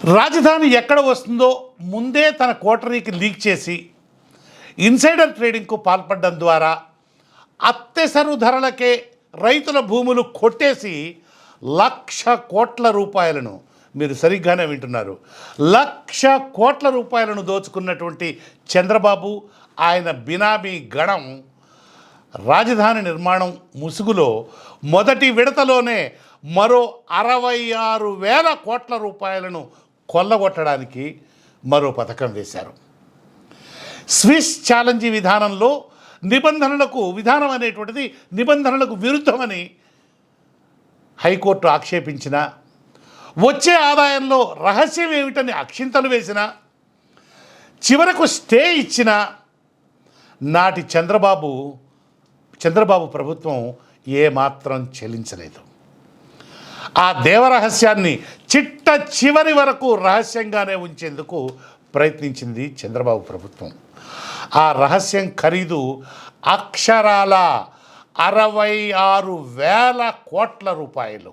రాజధాని ఎక్కడ వస్తుందో ముందే తన కోటరీకి లీక్ చేసి ఇన్సైడర్ ట్రేడింగ్కు పాల్పడడం ద్వారా అత్తెసరు ధరలకే రైతుల భూములు కొట్టేసి లక్ష కోట్ల రూపాయలను మీరు సరిగ్గానే వింటున్నారు లక్ష కోట్ల రూపాయలను దోచుకున్నటువంటి చంద్రబాబు ఆయన బినామీ గణం రాజధాని నిర్మాణం ముసుగులో మొదటి విడతలోనే మరో అరవై ఆరు వేల కోట్ల రూపాయలను కొల్లగొట్టడానికి మరో పథకం వేశారు. స్విస్ ఛాలెంజ్ విధానంలో నిబంధనలకు విధానం అనేటువంటిది నిబంధనలకు విరుద్ధమని హైకోర్టు ఆక్షేపించిన వచ్చే ఆదాయంలో రహస్యం ఏమిటని అక్షింతలు వేసిన చివరకు స్టే ఇచ్చిన నాటి చంద్రబాబు చంద్రబాబు ప్రభుత్వం ఏమాత్రం చెల్లించలేదు. ఆ దేవరహస్యాన్ని చిట్ట చివరి వరకు రహస్యంగానే ఉంచేందుకు ప్రయత్నించింది చంద్రబాబు ప్రభుత్వం. ఆ రహస్యం ఖరీదు అక్షరాల అరవై ఆరు వేల కోట్ల రూపాయలు.